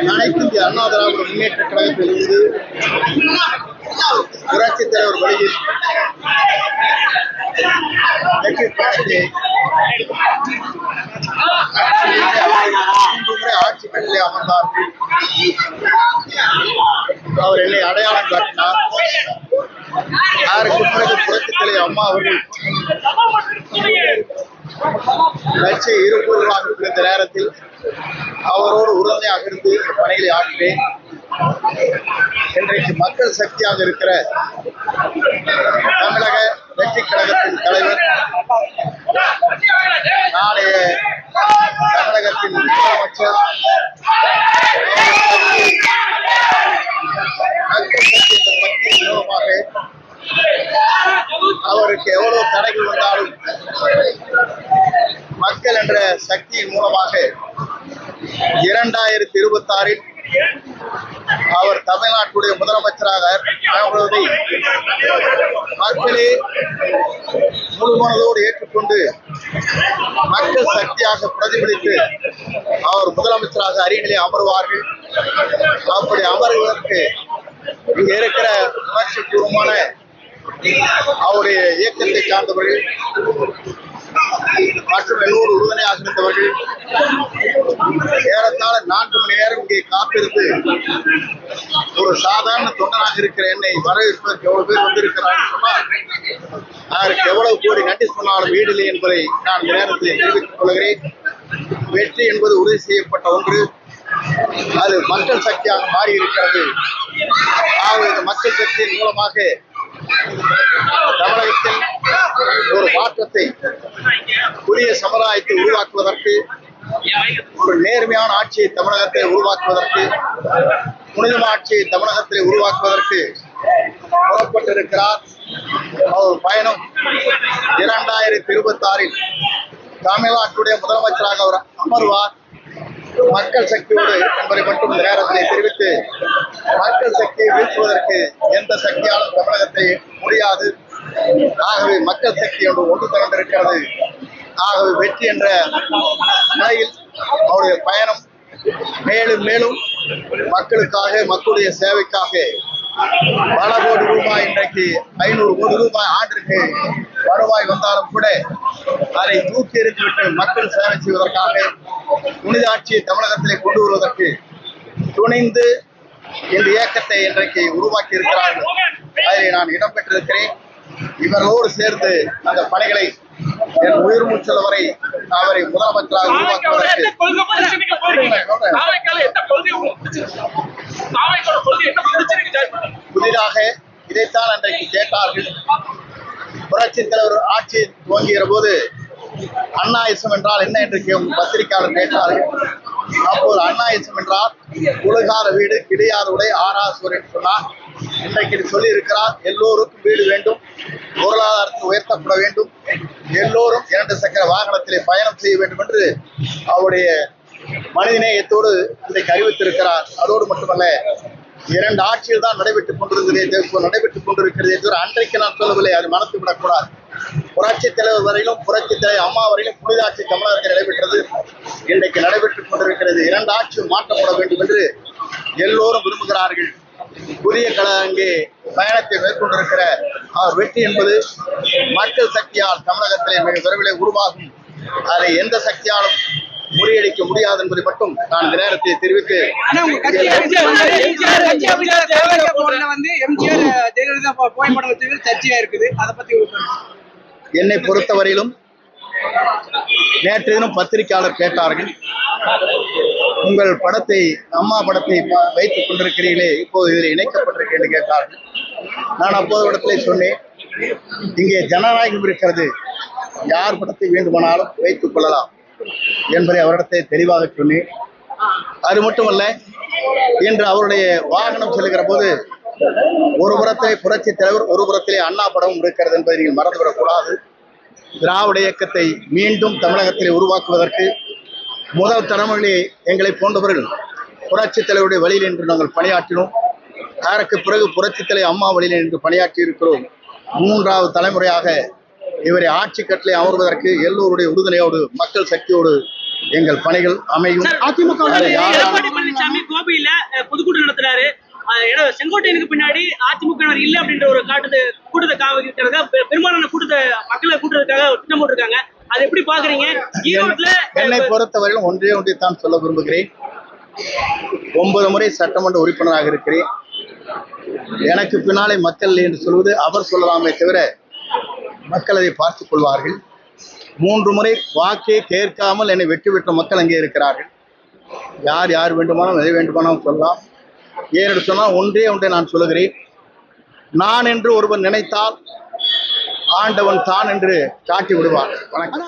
அனைத்து இந்திய அண்ணா திராவிட முன்னேற்ற கழகத்திலிருந்து புரட்சி தலைவர் வழியில் வெற்றி பெற்று மூன்று முறை ஆட்சி கட்டிலே அமர்ந்தார். அவர் என்னை அடையாளம் காட்டினார். அதற்கு பிறகு புரட்சித் தலைவர் அம்மா அவர்கள் கட்சி இருப்பூர்வமாக இருக்கின்ற நேரத்தில் அவரோடு உறுதுணையாக இருந்து இந்த பணிகளை ஆற்றினேன். இன்றைக்கு மக்கள் சக்தியாக இருக்கிற தமிழக வெற்றி கழகத்தின் தலைவர் நாளைய தமிழகத்தின் முதலமைச்சர் மக்கள் சக்தி என்ற பக்தியின் மூலமாக அவருக்கு எவ்வளவு தடைகள் வந்தாலும் மக்கள் என்ற சக்தியின் மூலமாக இரண்டாயிரத்தி இருபத்தி ஆறில் அவர் தமிழ்நாட்டுடைய முதலமைச்சராக ஆகுவதை மக்களே முழுமனதோடு ஏற்றுக்கொண்டு மக்கள் சக்தியாக பிரதிபலித்து அவர் முதலமைச்சராக அரியணையிலே அமர்வார்கள். அப்படி அமர்வதற்கு இங்க இருக்கிற உணர்ச்சி பூர்வமான அவருடைய இயக்கத்தை சார்ந்தவர்கள் மற்றும் எல்லோரும் உறுதுணையாக இருந்தவர்கள் ஏறத்தாழ நான்கு மணி நேரம் இங்கே காத்திருந்து ஒரு சாதாரண தொண்டனாக இருக்கிற என்னை வரவேற்பதற்கு எவ்வளவு பேர் வந்திருக்கிறார்கள் சொன்னால் அதற்கு எவ்வளவு கோடி நன்றி சொன்னாலும் வீடில்லை என்பதை நான் இந்த நேரத்தில் தெரிவித்துக் கொள்கிறேன். வெற்றி என்பது உறுதி செய்யப்பட்ட ஒன்று. அது மக்கள் சக்தியாக மாறி இருக்கிறது ஆகவே இந்த மக்கள் சக்தியின் மூலமாக தமிழகத்தில் ஒரு மாற்றத்தை புதிய சமுதாயத்தை உருவாக்குவதற்கு ஒரு நேர்மையான ஆட்சியை தமிழகத்தை உருவாக்குவதற்கு புனிதம ஆட்சியை தமிழகத்தில் உருவாக்குவதற்கு புறப்பட்டிருக்கிறார். அவர் பயணம் இரண்டாயிரத்தி இருபத்தி ஆறில் தமிழ்நாட்டுடைய முதலமைச்சராக அவர் அமர்வார். மக்கள் சக்தியோடு என்பதை மட்டும் நேரத்தை தெரிவித்து மக்கள் சக்தியை வீழ்த்துவதற்கு எந்த சக்தியாலும் தமிழகத்தை முடியாது ஆகவே மக்கள் சக்தி என்று ஒன்று திரண்டிருக்கிறது ஆகவே வெற்றி என்ற நிலையில் அவருடைய பயணம் மேலும் மேலும் மக்களுக்காக மக்களுடைய சேவைக்காக பல கோடி ரூபாய் இன்றைக்கு ஐநூறு கோடி ரூபாய் ஆண்டிற்கு வருவாய் வந்தாலும் கூட அதை தூக்கி எறிந்துவிட்டு மக்கள் சேவை செய்வதற்காக புனித ஆட்சியை தமிழகத்திலே கொண்டு வருவதற்கு துணிந்து இந்த இயக்கத்தை இன்றைக்கு உருவாக்கி இருக்கிறார்கள் அதில் நான் இடம்பெற்றிருக்கிறேன் இவர்களோடு சேர்ந்து அந்த பணிகளை என் உயிர் மூச்சல் வரை அவரை முதலமைச்சராக உருவாக்குவதற்கு புதிதாக இதைத்தான் அன்றைக்கு கேட்டார்கள். புரட்சி தலைவர் ஆட்சி துவங்குகிற போது அண்ணாயிசம் என்றால் என்ன என்று பத்திரிகையாளர் கேட்டார்கள். அப்போது அண்ணாயிசம் என்றார். உலகார வீடு கிடையாத உடைய ஆராசுவர் என்று சொன்னார். இன்றைக்கு சொல்லி இருக்கிறார் எல்லோருக்கும் வீடு வேண்டும் பொருளாதாரத்தை உயர்த்தப்பட வேண்டும். எல்லோரும் இரண்டு சக்கர வாகனத்திலே பயணம் செய்ய வேண்டும் என்று அவருடைய மனிதநேயத்தோடு இன்றைக்கு அறிவித்திருக்கிறார். அதோடு மட்டுமல்ல இரண்டு ஆட்சியில் தான் நடைபெற்றுக் கொண்டிருந்தது நடைபெற்றுக் கொண்டிருக்கிறது என்று அன்றைக்கு நான் சொல்லவில்லை அது மனத்து விடக்கூடாது புரட்சி தலைவர் வரையிலும் புரட்சி தலைவர் அம்மா வரையிலும் புனித ஆட்சி தமிழகத்தில் நடைபெற்றது. இன்றைக்கு நடைபெற்றுக் கொண்டிருக்கிறது இரண்டு ஆட்சியும் மாற்றப்பட வேண்டும் என்று எல்லோரும் விரும்புகிறார்கள். புதிய கழ அங்கே பயணத்தை மேற்கொண்டிருக்கிற அவர் வெற்றி என்பது மக்கள் சக்தியால் தமிழகத்திலே மிக விரைவிலே உருவாகும். அதை எந்த சக்தியாலும் முறியடிக்க முடியாது என்பதை மட்டும் நான் இந்த நேரத்தை தெரிவித்து எம்ஜிஆர் ஜெயலலிதா புகைப்படம் வச்சது சர்ச்சையா இருக்குது. அதை பத்தி. என்னை பொறுத்தவரையிலும் நேற்று தினம் பத்திரிகையாளர் கேட்டார்கள். உங்கள் படத்தை அம்மா படத்தை வைத்துக் கொண்டிருக்கிறீர்களே இப்போது இதில் இணைக்கப்பட்டிருக்கு என்று கேட்டார்கள். நான் அப்போது இடத்திலே சொன்னேன் இங்கே ஜனநாயகம் இருக்கிறது. யார் படத்தை வேண்டுமானாலும் வைத்துக் கொள்ளலாம் என்பதை அவரிடத்தை தெளிவாக சொன்னேன். அது மட்டுமல்ல இன்று அவருடைய வாகனம் செல்கிற போது ஒரு புறத்திலே புரட்சி தலைவர் ஒரு புறத்திலே அண்ணா படமும் இருக்கிறது என்பதை நீங்கள் மறந்துவிடக்கூடாது. திராவிட இயக்கத்தை மீண்டும் தமிழகத்திலே உருவாக்குவதற்கு முதல் தலைமுறையிலே எங்களை போன்றவர்கள் புரட்சி தலைவருடைய வழியில் என்று நாங்கள் பணியாற்றினோம். அதற்கு பிறகு புரட்சி தலைவர் அம்மா வழியில் என்று பணியாற்றி இருக்கிறோம். மூன்றாவது தலைமுறையாக இவரை ஆட்சி கட்டளை அமர்வதற்கு எல்லோருடைய உறுதுணையோடு மக்கள் சக்தியோடு எங்கள் பணிகள் அமையும். அதிமுக அதை யாராலும் எடப்பாடி ஏன்னா செங்கோட்டையனுக்கு பின்னாடி அதிமுகவினர் இல்லை அப்படின்ற ஒரு காட்டுது கூட்டத்தை காவிக்கிறதுக்காக பெரும்பாலான கூட்டத்தை மக்களை கூட்டுறதுக்காக திட்டம் போட்டிருக்காங்க. அதை எப்படி பாக்குறீங்க? ஈரோட்ல என்னை பொறுத்தவரையிலும் ஒன்றே ஒன்றை தான் சொல்ல விரும்புகிறேன். ஒன்பது முறை சட்டமன்ற உறுப்பினராக இருக்கிறேன். எனக்கு பின்னாலே மக்கள் என்று சொல்வது அவர் சொல்லலாமே தவிர மக்கள் அதை பார்த்துக் கொள்வார்கள். மூன்று முறை வாக்கே கேட்காமல் என்னை வெற்றி பெற்ற மக்கள் அங்கே இருக்கிறார்கள். யார் யார் வேண்டுமானாலும் எதை வேண்டுமானாலும் சொல்லலாம். ஏனென்று சொன்னால் ஒன்றே ஒன்றை நான் சொல்லுகிறேன். நான் என்று ஒருவன் நினைத்தால் ஆண்டவன் தான் என்று காட்டி விடுவான் வணக்கம்.